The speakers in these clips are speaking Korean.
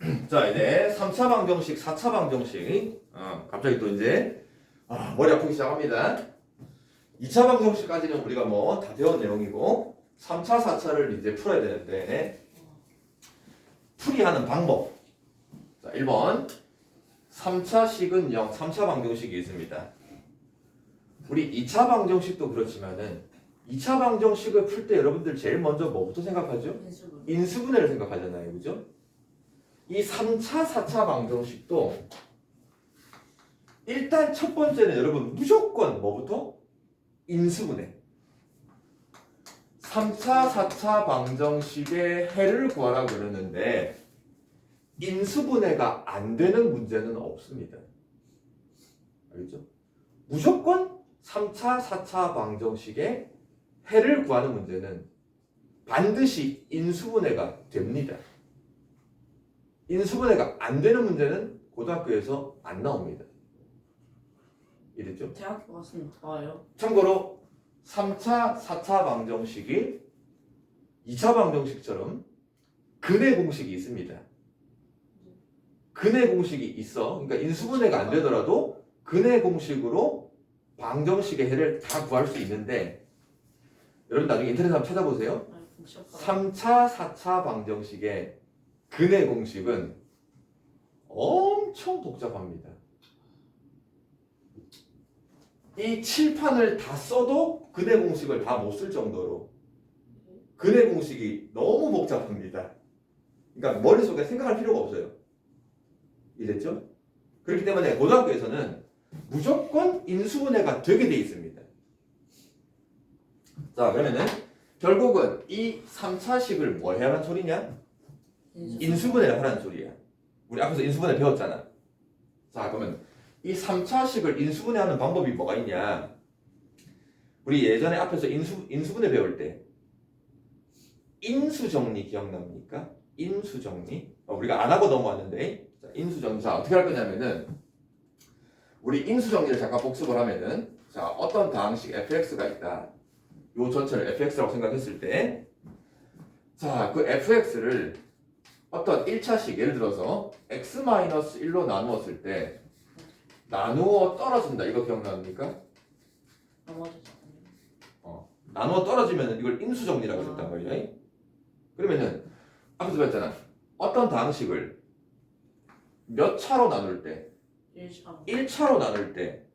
자 이제 3차 방정식, 4차 방정식. 어, 갑자기 또 이제 아, 머리 아프기 시작합니다. 2차 방정식까지는 우리가 뭐 다 배운 내용이고 3차, 4차를 이제 풀어야 되는데 풀이하는 방법. 자 1번 3차식은 0, 3차 방정식이 있습니다. 우리 2차 방정식도 그렇지만은 2차 방정식을 풀 때 여러분들 제일 먼저 뭐부터 생각하죠? 인수분. 인수분해를 생각하잖아요. 그죠? 이 3차, 4차 방정식도 일단 첫 번째는 여러분 무조건 뭐부터? 인수분해. 3차, 4차 방정식의 해를 구하라 그러는데 인수분해가 안 되는 문제는 없습니다. 알겠죠? 무조건 3차, 4차 방정식의 해를 구하는 문제는 반드시 인수분해가 됩니다. 인수분해가 안 되는 문제는 고등학교에서 안 나옵니다. 이랬죠? 대학교 갔으면 좋아요. 참고로 3차, 4차 방정식이 2차 방정식처럼 근해 공식이 있습니다. 근해 공식이 있어. 그러니까 인수분해가 안 되더라도 근해 공식으로 방정식의 해를 다 구할 수 있는데 여러분 나중에 인터넷 한번 찾아보세요. 아니, 공시업 3차, 4차 방정식의 근해 공식은 엄청 복잡합니다. 이 칠판을 다 써도 근해 공식을 다 못 쓸 정도로 근해 공식이 너무 복잡합니다. 그러니까 머릿속에 생각할 필요가 없어요. 이랬죠? 그렇기 때문에 고등학교에서는 무조건 인수분해가 되게 돼 있습니다. 자, 그러면은 결국은 이 3차식을 뭐 해라는 소리냐? 인수분해를 하라는 소리야. 우리 앞에서 인수분해 배웠잖아. 자, 그러면 이 3차식을 인수분해하는 방법이 뭐가 있냐? 우리 예전에 앞에서 인수, 인수분해 배울 때 인수정리 기억납니까? 인수정리. 어, 우리가 안 하고 넘어왔는데 자, 인수정리. 자, 어떻게 할 거냐면은 우리 인수정리를 잠깐 복습을 하면은 자, 어떤 다항식 fx가 있다. 요 전체를 fx라고 생각했을 때 자, 그 fx를 어떤 1차식 예를 들어서 x-1로 나누었을 때 나누어 떨어진다. 이거 기억납니까? 나머지 나누어 떨어지면 이걸 인수정리라고 했단 말이야. 그러면은 앞에서 배웠잖아. 어떤 다항식을 몇 차로 나눌 때? 1차 1차로 나눌 때.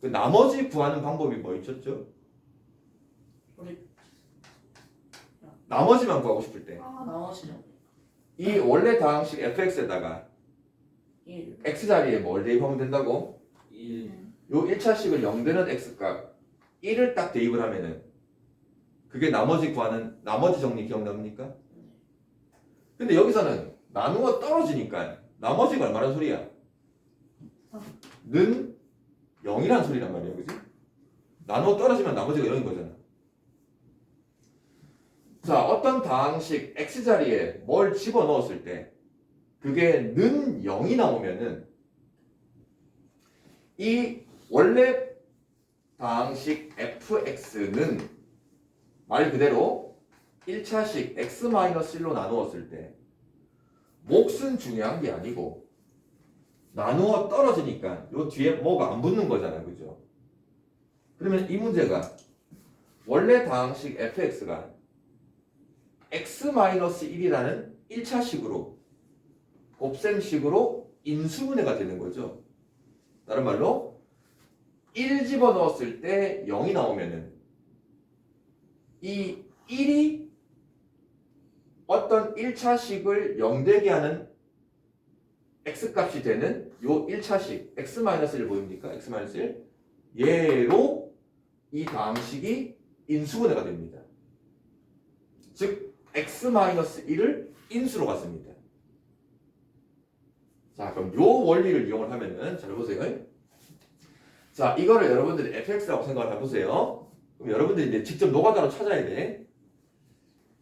그 나머지 구하는 방법이 뭐 있었죠? 우리 나머지만 구하고 싶을 때. 이 나머지죠. 원래 다항식 fx에다가 1 x 자리에 뭘 대입하면 된다고? 요 1차식을 0되는 x값 1을 딱 대입을 하면은 그게 나머지 구하는 나머지 정리 기억납니까? 근데 여기서는 나누어 떨어지니까 나머지가 얼마란 소리야? 는 0이란 소리란 말이야 그지? 나누어 떨어지면 나머지가 0인 거잖아 자 어떤 다항식 x자리에 뭘 집어넣었을 때 그게 는 0이 나오면은 이 원래 다항식 fx는 말 그대로 1차식 x-1로 나누었을 때 몫은 중요한 게 아니고 나누어 떨어지니까 요 뒤에 뭐가 안 붙는 거잖아 그죠? 그러면 이 문제가 원래 다항식 fx가 x-1이라는 1차식으로 곱셈식으로 인수분해가 되는 거죠. 다른 말로 1 집어넣었을 때 0이 나오면은 이 1이 어떤 1차식을 0 되게 하는 x값이 되는 요 1차식 x-1 보입니까? x-1 얘로 이 다항식이 인수분해가 됩니다. 즉 x-1을 인수로 갔습니다. 자, 그럼 요 원리를 이용을 하면은 잘 보세요. 자, 이거를 여러분들이 fx라고 생각을 해보세요. 그럼 여러분들이 이제 직접 노가다로 찾아야 돼.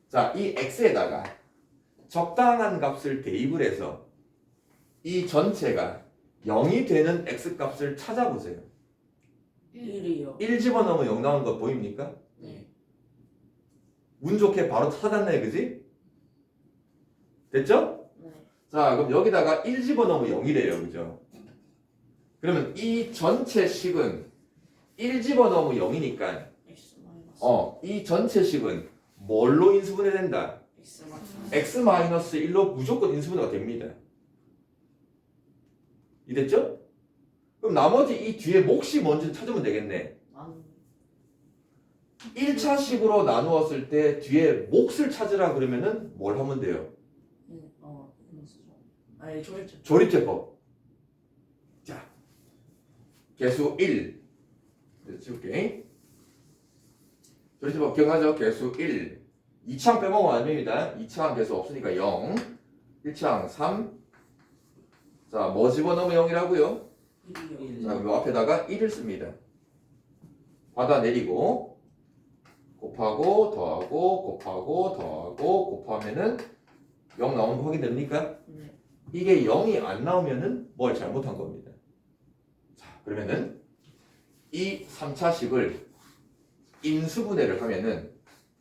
자, 이 x에다가 적당한 값을 대입을 해서 이 전체가 0이 되는 x 값을 찾아보세요. 1이요. 1 집어넣으면 0 나오는 거 보입니까? 네. 운 좋게 바로 찾았네, 그지? 됐죠? 네. 자, 그럼 여기다가 1 집어넣으면 0이래요. 그죠? 그러면 이 전체 식은 1 집어넣으면 0이니까 x 마이너스 어, 이 전체 식은 뭘로 인수분해 된다? x 마이너스 x 마이너스 1로 무조건 인수분해가 됩니다. 이됐죠? 그럼 나머지 이 뒤에 몫이 뭔지 찾으면 되겠네. 난 1차 식으로 나누었을 때 뒤에 몫을 찾으라 그러면은 뭘 하면 돼요? 음, 어 이거 쓰죠 아니 조립제 조립제법. 자, 개수 1. 이제 지울게. 조립제법 기억하죠? 개수 1. 2창 빼먹으면 안 됩니다. 2창 개수 없으니까 0. 1창 3. 자, 뭐 집어넣으면 0이라고요? 1이요 자, 요 앞에다가 1을 씁니다. 받아 내리고 곱하고 더하고 곱하고 더하고 곱하면은 0 나오는 거 확인됩니까? 네 이게 0이 안 나오면은 뭘 잘못한 겁니다. 자, 그러면은 이 3차식을 인수분해를 하면은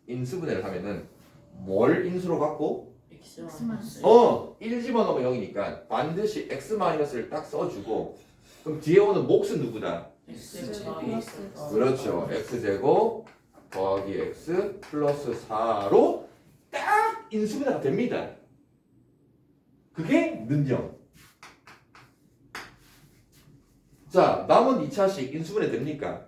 인수분해를 하면은 뭘 인수로 갖고 x X 마이너스 어, 1 집어넣으면 0이니까 반드시 x 마이너스를 딱 써주고 그럼 뒤에 오는 몫은 누구다? x 제곱 플러스 x 그렇죠. x제곱 더하기 x 플러스 4로 딱 인수분해가 됩니다. 그게 능력. 자, 남은 2차식 인수분해 됩니까?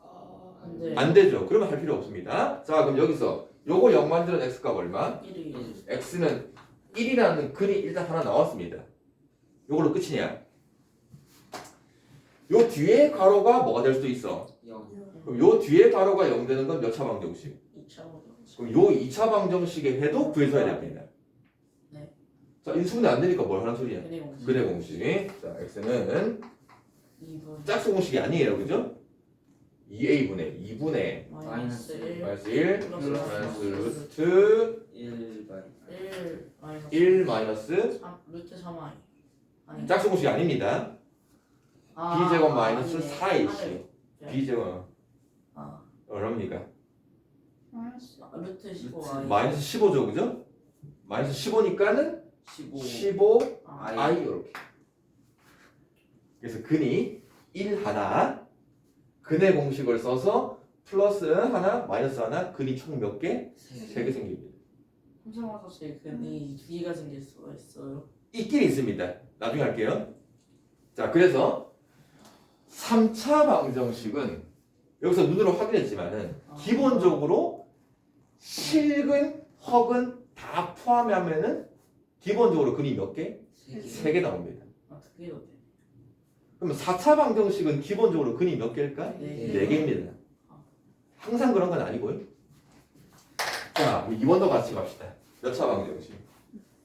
안 돼 안 되죠. 그러면 할 필요 없습니다. 자, 그럼 여기서 요거 0 만드는 x값 얼마? 1이요 x는 1이라는 근이 일단 하나 나왔습니다. 요걸로 끝이냐? 요 뒤에 가로가 뭐가 될 수도 있어? 그럼 요 뒤에 가로가 0 되는 건 몇 차 방정식? 2차 방정식 그럼 요 2차 방정식의 해도 구해줘야 됩니다. 네. 자, 인수분해 안 되니까 뭘 하는 소리야? 근해 공식 근해 공식. 자, x는 2분 짝수 공식이 아니에요. 그죠? 2a분의 2분의 마이너스 1 마이너스 1 플러스 마이너스 루트 1 바이 1 마이너스 1 마이너스 3 루트 3i 아니 짝수 공식이 아닙니다. 아, b제곱 아, 마이너스 아니네. 4ac 네. b제곱 아 얼마입니까? 마이너스 아, 루트 15 루트 i 마이너스 15죠. 그죠? 마이너스 15니까는 15 15 아, i i 이렇게. 그래서 근이 1 하나 근의 공식을 써서 플러스 하나 마이너스 하나 근이 총 몇 개? 세 개 생깁니다. 삼성화사 제 근이 두 개가 생길 수가 있어요 있긴 있습니다. 나중에 할게요. 자, 그래서 3차 방정식은 여기서 눈으로 확인했지만은 아. 기본적으로 실근, 허근 다 포함하면은 기본적으로 근이 몇 개? 3개 세개 나옵니다. 아, 두 개도 돼 그럼 4차 방정식은 기본적으로 근이 몇 개일까? 네. 네 개입니다. 항상 그런 건 아니고요. 자, 2번도 같이 갑시다. 몇 차 방정식?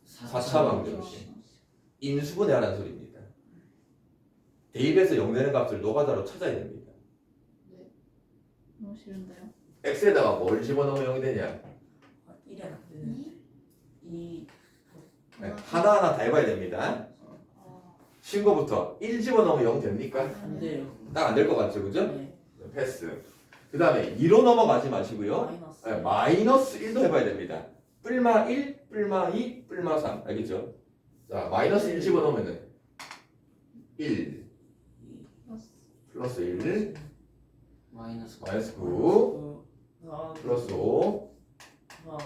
4차 방정식. 인수분해 하라는 소리입니다. 대입에서 0 되는 값을 노가다로 찾아야 됩니다. 너무 싫은데요? x에다가 뭘 집어넣으면 0이 되냐? 아, 1이 안 되는데 2 네, 하나하나 다 해봐야 됩니다. 아, 신고부터 1 집어넣으면 0 됩니까? 안 돼요 딱 안 될 것 같죠, 그죠? 네 패스. 그 다음에 2로 넘어가지 마시고요. 마이너스 네, 마이너스 1도 해봐야 됩니다. 뿔마 1, 뿔마 2, 뿔마 3. 알겠죠? 자, 마이너스 1 집어넣으면은 1 플러스 플러스 1 마이너스 마이너스 9 아, 플러스 5 아,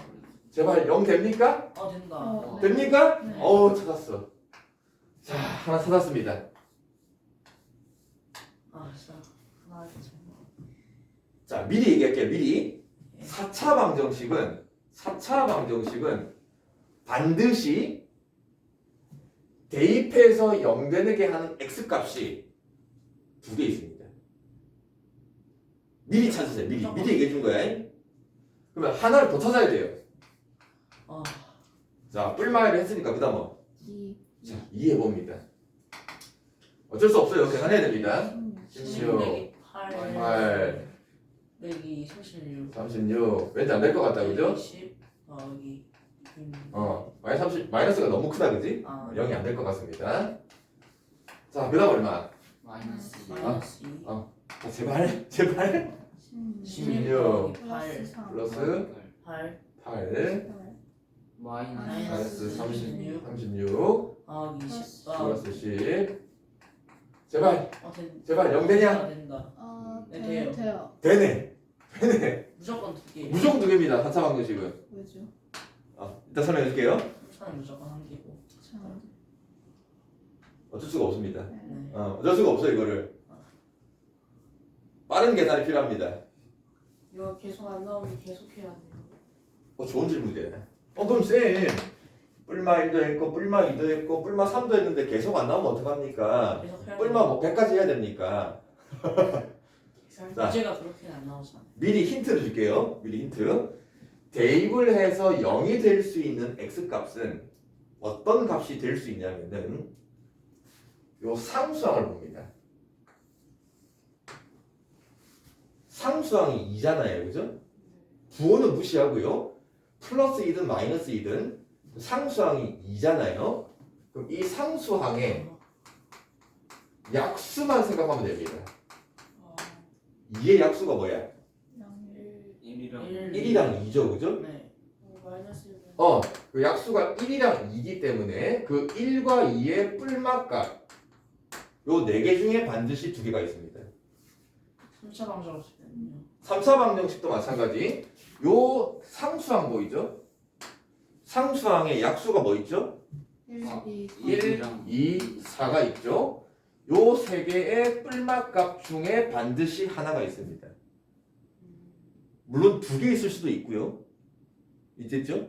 제발 0 됩니까? 아 된다 어, 네. 됩니까? 네. 어우 찾았어. 자 하나 찾았습니다. 아 진짜 정말 자 미리 얘기할게요. 미리 4차 방정식은 4차 방정식은 반드시 대입해서 0 되게 하는 x 값이 두 개 있습니다. 미리 찾으세요. 미리 미리 얘기해 준 거야. 그러면 하나를 더 찾아야 돼요. 아자 뿔마이를 했으니까 그다음 뭐? 이 자 이해해 봅니다. 어쩔 수 없어요. 계산해야 됩니다. 16 빼기 8 8 빼기 36 36 왠지 안 될 것 같다 그죠? 20 더하기 어 마이너스 30 마이너스가 너무 크다 그지? 아 0이 안 될 것 같습니다 자 그다음 얼마? 마이너스 마이너스 2 아, 제발 제발 16 16 플러스 3 플러스 8 8 마이너스 마이너스 30, 36. 36 아 20. 아, 플러스 10 제발 어, 된, 제발 0 되냐? 아, 된다. 어, 네, 돼, 돼요. 돼요. 되네 되네 무조건 두 개. 무조건 두 개입니다 4차 방정식은 왜죠? 아, 일단 설명해 줄게요 차는 무조건 한 개고. 참. 어쩔 수가 없습니다 네. 네. 어, 어쩔 수가 없어요 이거를 빠른 계산이 필요합니다 이거 계속 안 나오면 계속 해야 돼요. 어 좋은 질문이네 어 그럼 쌤 뿔마 1도 했고 뿔마 2도 했고 뿔마 3도 했는데 계속 안 나오면 어떡합니까 계속 해야 뿔마 뭐 100까지 해야 됩니까 계산. 자. 문제가 그렇게는 안 나오잖아. 미리 힌트를 줄게요 미리 힌트 대입을 해서 0이 될 수 있는 x값은 어떤 값이 될 수 있냐면은 요 상수항을 봅니다 상수항이 2잖아요 그죠? 부호는 무시하고요 플러스 2든 마이너스 2든 상수항이 2잖아요 그럼 이 상수항의 약수만 생각하면 됩니다 어, 2의 약수가 뭐야? 양- 1이랑 1이랑 2죠 그죠? 네. 어, 마이너스 1은 어, 그 약수가 1이랑 2기 때문에 그 1과 2의 뿔맛값 요네개 중에 반드시 두 개가 있습니다. 3차 방정식은요. 3차 방정식도 마찬가지. 요 상수항 보이죠? 상수항의 약수가 뭐 있죠? 일, 아, 이, 1, 1이랑 2, 4가 있죠? 요 세 개의 뿔맛값 중에 반드시 하나가 있습니다. 물론 두 개 있을 수도 있고요. 있겠죠?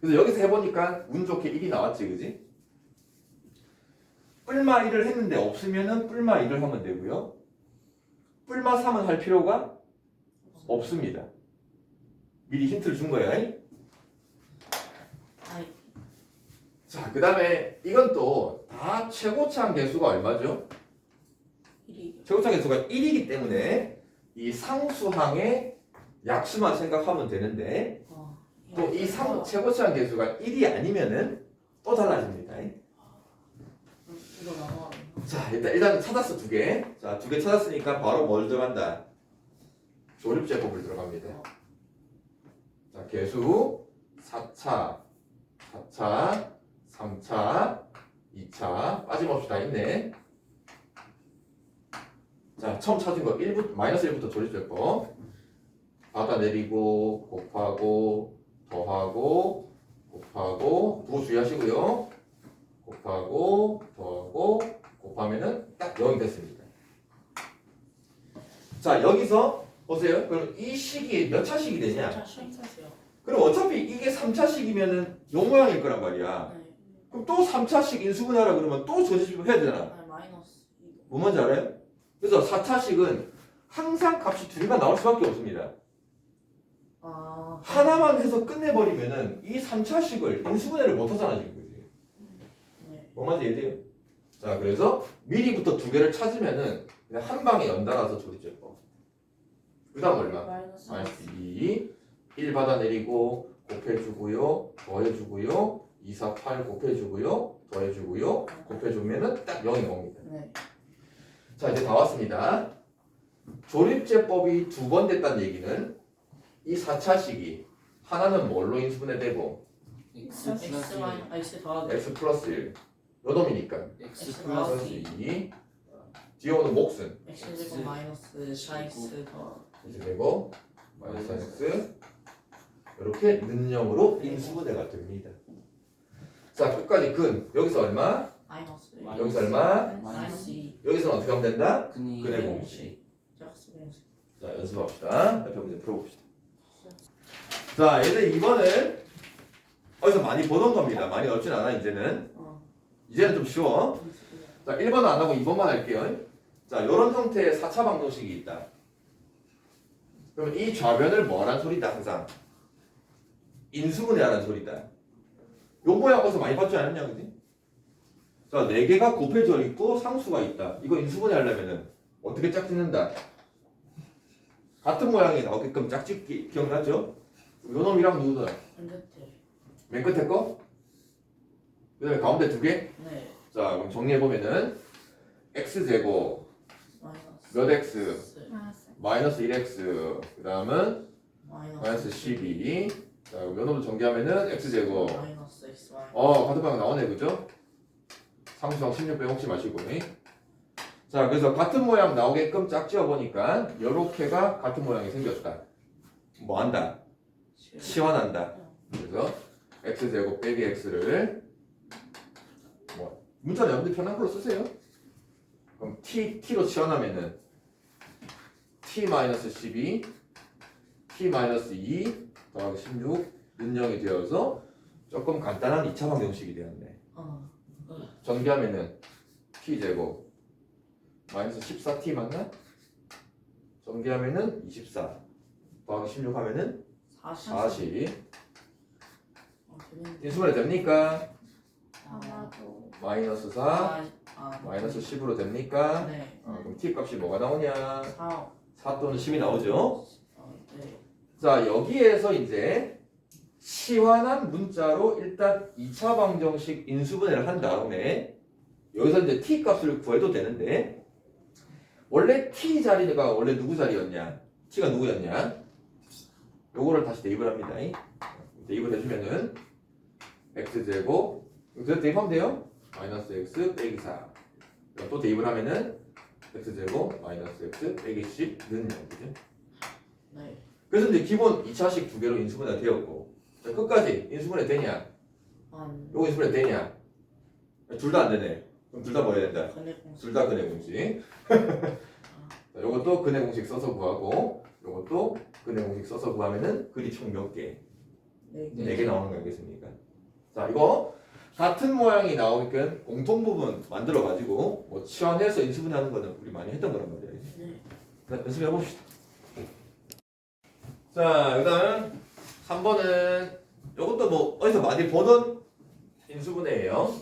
그래서 여기서 해보니까 운 좋게 1이 나왔지, 그지? 뿔마 1을 했는데 없으면은 뿔마 1을 하면 되고요. 뿔마 3은 할 필요가 없습니다. 미리 힌트를 준? 아이, 자, 그 다음에 이건 또 다 최고차항 개수가 얼마죠? 1이. 최고차항 개수가 1이기 때문에 이 상수항의 약수만 생각하면 되는데 어. 또이상 최고차항 개수가 1이 아니면은 또 달라집니다. 자, 일단 일단 찾았어 두 개. 자, 두 개 찾았으니까 바로 뭘 들어간다? 조립제법을 들어갑니다. 자, 개수 4차, 4차, 3차, 2차 빠짐없이 다 있네. 자, 처음 찾은 거 1부터 마이너스 1부터 조립제법. 받아 내리고 곱하고 더하고 곱하고 부호 주의하시고요. 곱하고 더하고 곱하면은 딱 0이 됐습니다. 자 여기서 보세요. 그럼 이 식이 몇 차식이 되냐? 3차 씩. 그럼 어차피 이게 3차식이면은 요 모양일 거란 말이야. 네. 그럼 또 3차식 인수분해하라 그러면 또 조집을 해야 되잖아. 아, 마이너스 2. 뭐 뭔지 알아요? 그래서 4차식은 항상 값이 두 개가 나올 수밖에 없습니다. 아. 하나만 해서 끝내버리면은 이 3차식을 인수분해를 못 하잖아 지금 그지? 네. 뭔 말인지 이해돼요? 자 그래서 미리부터 두 개를 찾으면은 그냥 한 방에 연달아서 조립제법 그 다음 얼마? 마이너스 마이너스 2 1 받아내리고 곱해주고요 더해주고요. 2, 4, 8 곱해주고요 더해주고요. 곱해주면은 딱 0이 나옵니다. 네. 자 이제 다 왔습니다. 조립제법이 두 번 됐다는 얘기는 이 4차식이 하나는 뭘로 인수분해 되고? X X 마이 X 더하기 x 플러스 1 요놈이니까 x 플러스 플러스 2 뒤에 오는 몫은 X 제곱 마이너스 4X 더 이제 되고 마이너스 x 이렇게 는영으로 인수분해가 됩니다. 자 끝까지 근 여기서 얼마? 마이너스 여기서 얼마? 마이너스 2. 여기서는 어떻게 하면 된다? 근이 근의 네. 공식. 자 연습합시다. 옆에 문제 풀어봅시다. 자 얘들 2번은 어디서 많이 보던 겁니다. 많이 어렵진 않아 이제는. 어. 이제는 좀 쉬워. 자 1번은 안 하고 2번만 할게요. 자 이런 형태의 4차 방정식이 있다. 그러면 이 좌변을 뭐란 소리다 항상? 인수분해하는 소리다. 요 모양 어디서 많이 봤지 않았냐 그지? 자 4개가 곱해져 있고 상수가 있다. 이거 인수분해 하려면은 어떻게 짝짓는다? 같은 모양이 나오게끔 짝짓기 기억나죠? 요 놈이랑 누구다? 반대태. 맨 끝에 거? 그 다음에 가운데 두 개? 네. 자 그럼 정리해보면은 x제곱 마이너스. 몇 x 마이너스. 마이너스 1x 그 다음은 마이너스 마이너스 12 자, 면허를 전개하면은 x제곱. 마이너스 x y. 어, 같은 방향 나오네, 그죠? 상수항 16배 혹시 마시고. 자, 그래서 같은 모양 나오게끔 짝지어 보니까 요렇게가 같은 모양이 생겼다. 뭐 한다? 치환한다. 그래서 x제곱 빼기 x를 뭐 문자는 여러분들 편한 걸로 쓰세요. 그럼 t t로 치환하면은 t 마이너스 12 t 마이너스 2 더하기 16 는영이 되어서 조금 간단한 2차 방정식이 되었네. 어. 전개하면은 t 제곱 마이너스 14t 맞나? 전개하면은 24 더하기 16 하면은 40. 40 어. 인수분해 됩니까? 아마도 마이너스 4 아, 아, 마이너스 10으로 됩니까? 네. 어, 그럼 t 값이 뭐가 나오냐? 4. 4 또는 10이 나오죠? 어, 네. 자 여기에서 이제 시환한 문자로 일단 2차 방정식 인수분해를 한 다음에 여기서 이제 t 값을 구해도 되는데 원래 t 자리가 원래 누구 자리였냐? t가 누구였냐? 요거를 다시 대입을 합니다. 대입을 해주면은 x제곱 그래서 대입하면 돼요? 마이너스 x 빼기 4. 또 대입을 하면은 x제곱 마이너스 x 빼기 10는 0이죠. 네. 그래서 이제 기본 2차식 두 개로 인수분해 되었고 자, 끝까지 인수분해 되냐? 한 요거 인수분해 되냐? 둘 다 안 되네. 그럼 둘 다 뭐 해야 된다? 근해 공식. 둘 다 근해 공식. 자, 요것도 근해 공식 써서 구하고 요것도 근해 공식 써서 구하면은 글이 총 몇 개? 네. 네 개 나오는 거 알겠습니까? 자 이거 같은 모양이 나오게끔 공통 부분 만들어 가지고 뭐 치환해서 인수분해하는 거는 우리 많이 했던 거란 말이야. 네. 자, 연습해 봅시다. 자, 일단 3번은 이것도 뭐 어디서 많이 보던 인수분해예요.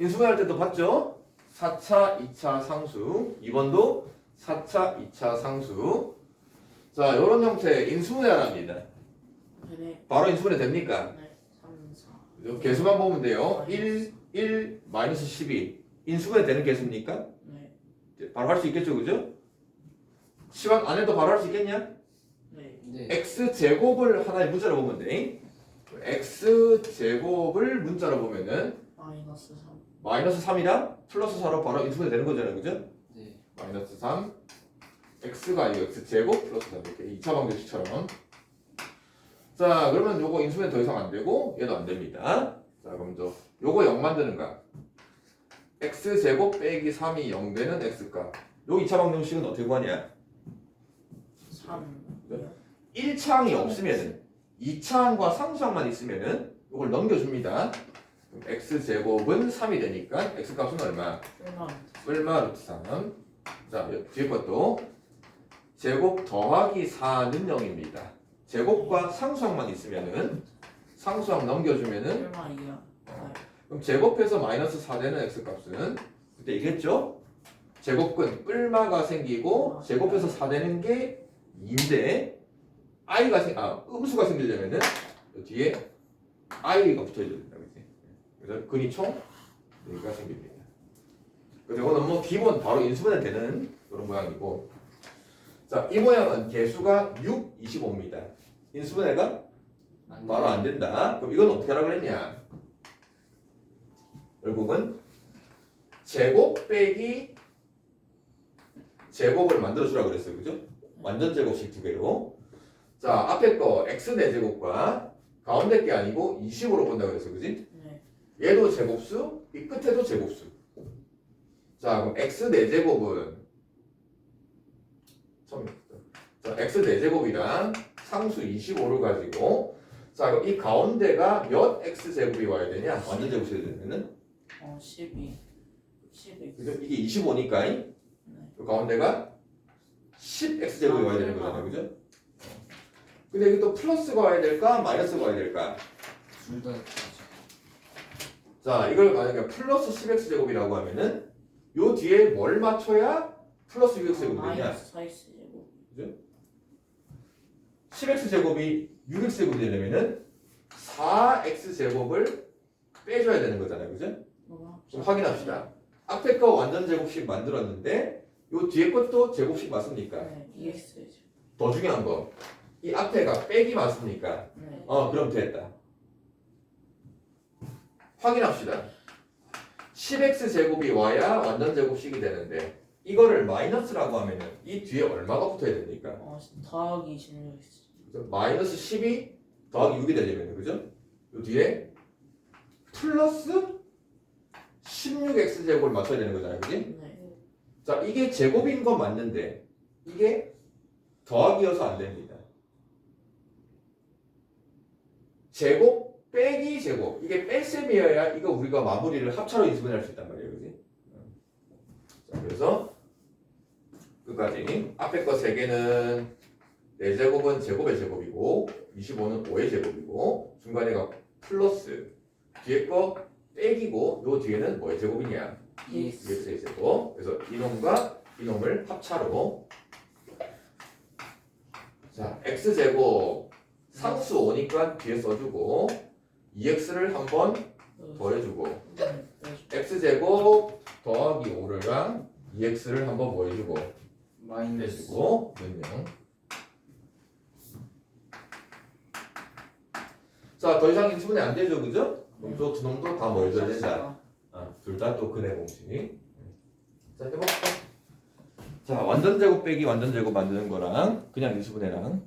인수분해할 때도 봤죠? 4차, 2차 상수. 2번도 4차, 2차 상수. 자, 이런 형태의 인수분해랍니다. 근해. 바로 인수분해 됩니까? 네. 3, 4. 그죠? 개수만 보면 돼요. 1, 1, 마이너스 12. 인수분해 되는 개수입니까? 네. 이제 바로 할 수 있겠죠, 그죠? 시간 안 해도 바로 할 수 있겠냐? 네. 네. x 제곱을 하나의 문자로 보면 돼. x 제곱을 문자로 보면은 마이너스 3. 마이너스 3이랑 플러스 4로 바로 인수분해 되는 거잖아요, 그죠? 네. 마이너스 3 x가 아니고 x 제곱 플러스 4 이렇게 2차 방정식처럼. 자, 그러면 요거 인수분해 더 이상 안 되고 얘도 안 됩니다. 자, 그럼 저 요거 0 만드는가? x 제곱 빼기 3이 0 되는 x 값. 요 2차 방정식은 어떻게 구하냐? 3. 1차 항이 없으면은 2차 항과 상수항만 있으면은 이걸 넘겨줍니다. 그럼 x 제곱은 3이 되니까 x 값은 얼마? 얼마? 얼마 루트 3. 자 뒤에 것도 제곱 더하기 4는 0입니다. 제곱과 상수항만 있으면은 상수항 넘겨주면은 얼마? 네. 그럼 제곱해서 마이너스 4 되는 x 값은 그때 얘기했죠? 제곱근 뿔마가 생기고 제곱해서 4 되는 게 2인데 i가 생, 아 음수가 생기려면은 요 뒤에 i가 붙어야 된다 그지? 그래서 근이 총 여기가 생깁니다. 그래서 이거는 뭐 기본 바로 인수분해 되는 그런 모양이고 자 이 모양은 개수가 6, 25입니다. 인수분해가 안 바로 안 된다. 그럼 이건 어떻게 하라고 그랬냐? 결국은 제곱 빼기 제곱을 만들어 주라고 그랬어요. 그죠? 완전 제곱식 두 개로. 자, 앞에 거 x 4제곱과 가운데 게 아니고 20으로 본다고 그랬어요. 그지? 네. 얘도 제곱수, 이 끝에도 제곱수. 자, 그럼 x 4제곱은 처음 자, x 4제곱이랑 상수 25를 가지고 자, 그럼 이 가운데가 몇 x 제곱이 와야 되냐? 완전 제곱이 되면은 어, 12. 12. 그죠? 이게 25니까 네. 이 가운데가 10x 제곱이 와야 되는 거잖아요. 그죠? 근데 이게 또 플러스가 와야 될까? 마이너스가 와야 될까? 둘다 자, 이걸 만약에 플러스 10x 제곱이라고 하면은 요 뒤에 뭘 맞춰야 플러스 6x 제곱이 되냐? 마이너스 4x 제곱. 10x 제곱이 6x 제곱이 되려면은 4x 제곱을 빼줘야 되는 거잖아요. 그죠? 좀 확인합시다. 앞에 거 완전 제곱식 만들었는데 요 뒤에 것도 제곱식 맞습니까? 네. 2x 제곱. 더 중요한 거. 이 앞에가 빼기 맞습니까? 네. 어, 그럼 됐다. 확인합시다. 10x 제곱이 와야 완전 제곱식이 되는데 이거를 마이너스라고 하면은 이 뒤에 얼마가 붙어야 됩니까? 어, 더하기 16. 그래서 마이너스 10이 더하기 6이 되려면 그죠? 요 뒤에 플러스 16x 제곱을 맞춰야 되는 거잖아요, 그지? 네. 자, 이게 제곱인 건 맞는데 이게 더하기여서 안 됩니다. 제곱 빼기 제곱 이게 뺄셈이어야 이거 우리가 마무리를 합차로 인수분해할 수 있단 말이에요, 그지? 자, 그래서 끝까지 앞에 거세 개는 4제곱은 제곱의 제곱이고 25는 5의 제곱이고 중간에 가 플러스 뒤에 거 빼기고 요 뒤에는 뭐의 제곱이냐? EX. EX의 제곱. 그래서 이놈과 이놈을 합차로 자 x 제곱 상수 5니까 뒤에 써주고 EX를 한번 더해주고 네. x 제곱 더하기 5랑 EX를 한번 뭐 해주고 해주고 몇명 자 더 이상 인수분해 안 되죠 그죠? 또두 놈도 다뭐 해줘야 된다 아, 둘다 또 근해 공식. 자, 해볼까? 자, 완전 제곱 빼기 완전 제곱 만드는 거랑 그냥 인수분해랑